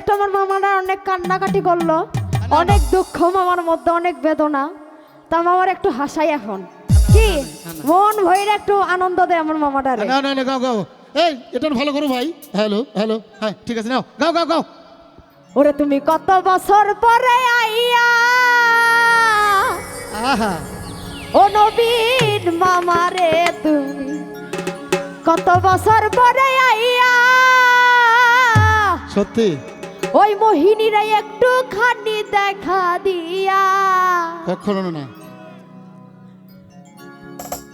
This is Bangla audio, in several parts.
একটু আমার মামারা অনেক কান্নাকাটি করল অনেক দুঃখ মামার মধ্যে অনেক বেদনা। তা মামার একটু হাসাই এখন। কি? মন ভয়ের একটু আনন্দ দেয় আমার মামাটারে। না না না গাও গাও। এই এটা ভালো করো ভাই। Hello hello. হ্যাঁ ঠিক আছে নাও। গাও গাও গাও। ওরে তুমি কত বছর পরে আইয়া আহা। ও নবীন মামারে তুমি কত বছর পরে আইয়া সত্যি? ওই মোহিনীরা একটু খানি দেখা দিয়া। কখনো না।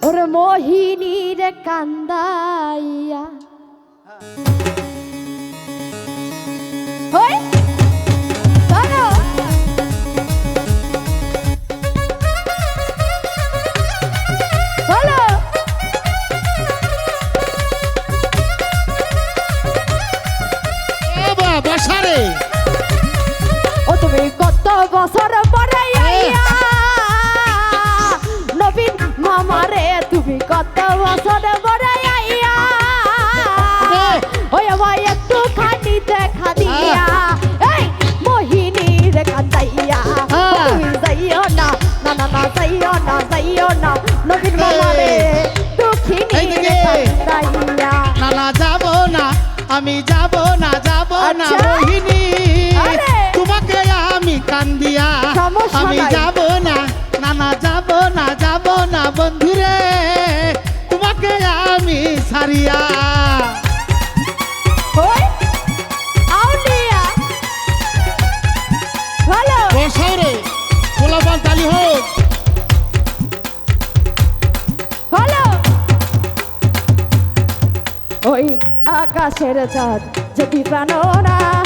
ওরে মোহিনীর কান্দাইয়া। বছর পরে নবীন মামারে তুমি কত বছর পরে আইয়া। ওই আমায় একটু খানি দেখা দিয়া। এই মোহিনীর কান্দাইয়া। তুমি যাইও না না না না যাইও না যাইও না। নবীন মামারে দুঃখিনী দিকে। না না যাব না আমি যাব না যাব না আচ্ছা। মোহিনী। আমি যাব না না না যাব না যাব না বন্ধুরে তোমাকে আমি সারিয়া ভালো। বসাও রে গোলাপান তালি হোক। ভালো। ওই আকাশের চাঁদ যদি প্রাণনা ওই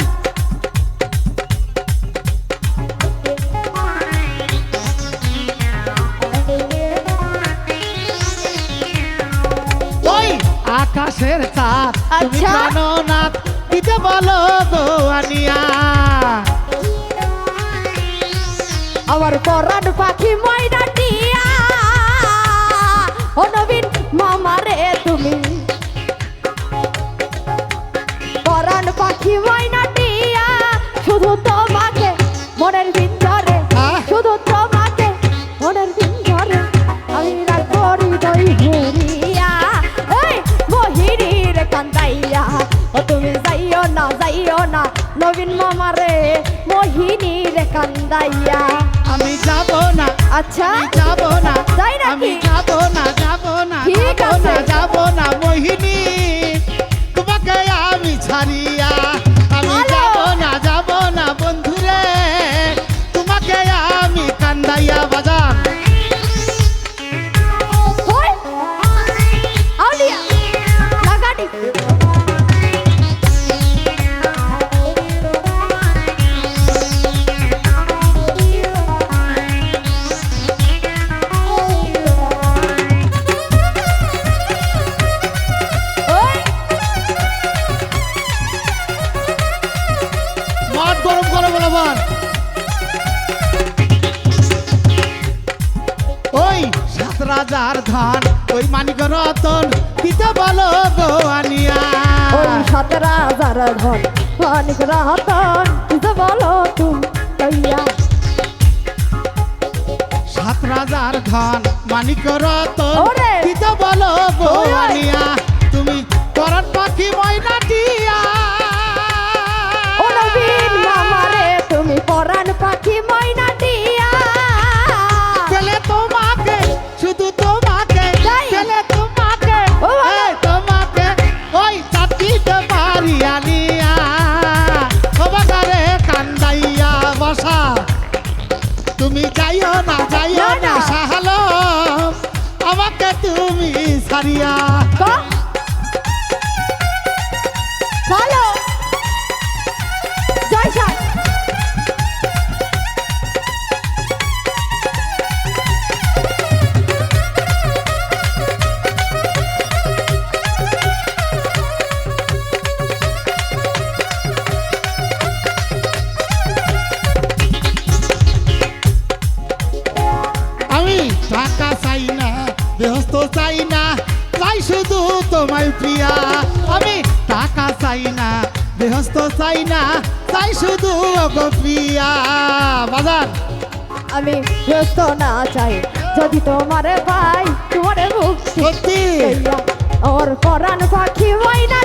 আকাশের তার তুমি আচ্ছা। প্রাণনাথ দিতে বলো গো আনিয়া? আমার পরাণ পাখি ময়না টিয়া। ও নবীন মামারে নবীন মামারে মোহিনীর কান্দাইয়া আমি যাব না আচ্ছা যাব না তাই নাকি? আমি যাব না যাব না ঠিক না আছে। যাব না মোহিনী তোমাকে আমি ছাড়িয়া আমি। যাব না যাব না বন্ধুরে তোমাকে আমি কান্দাইয়া বাজান বলবান ওই সাত রাজার ধান ওই মানিক রতন দিতে বলো গো আনিয়া। ওই সতেরো হাজার ধন অনেক রাহতন তুই বলো তুমি সাত রাজার ধন মানিক রতন! দিতে বলো গো ওই, ওই! আনিয়া। তুমি করন পাখি ময়নাটিয়া ও নবীন মামারে তুমি সারিয়া ক? ভালো জয় সাত টাকা চাই না। ব্যস্ত চাই না। চাই শুধু তোমায় প্রিয়া। আমি টাকা চাই না ব্যস্ত চাই না। চাই শুধু প্রিয়া বাজার আমি ব্যস্ত না চাই যদি তোমারে পাই তোমারে মুক্তি সত্যি? ওর পরাণ পাখি হয় না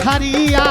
ছাড়িয়া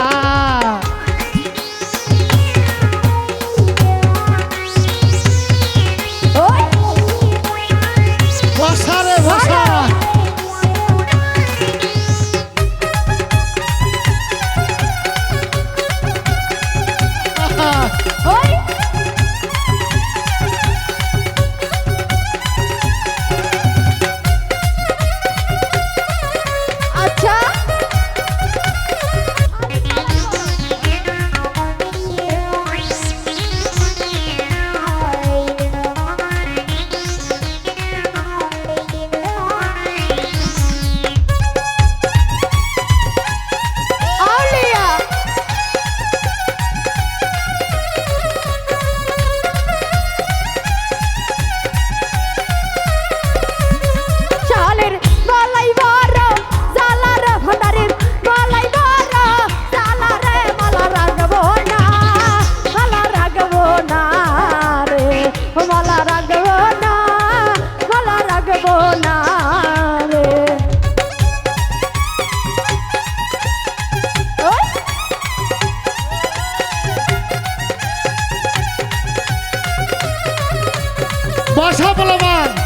বাসা বলবান।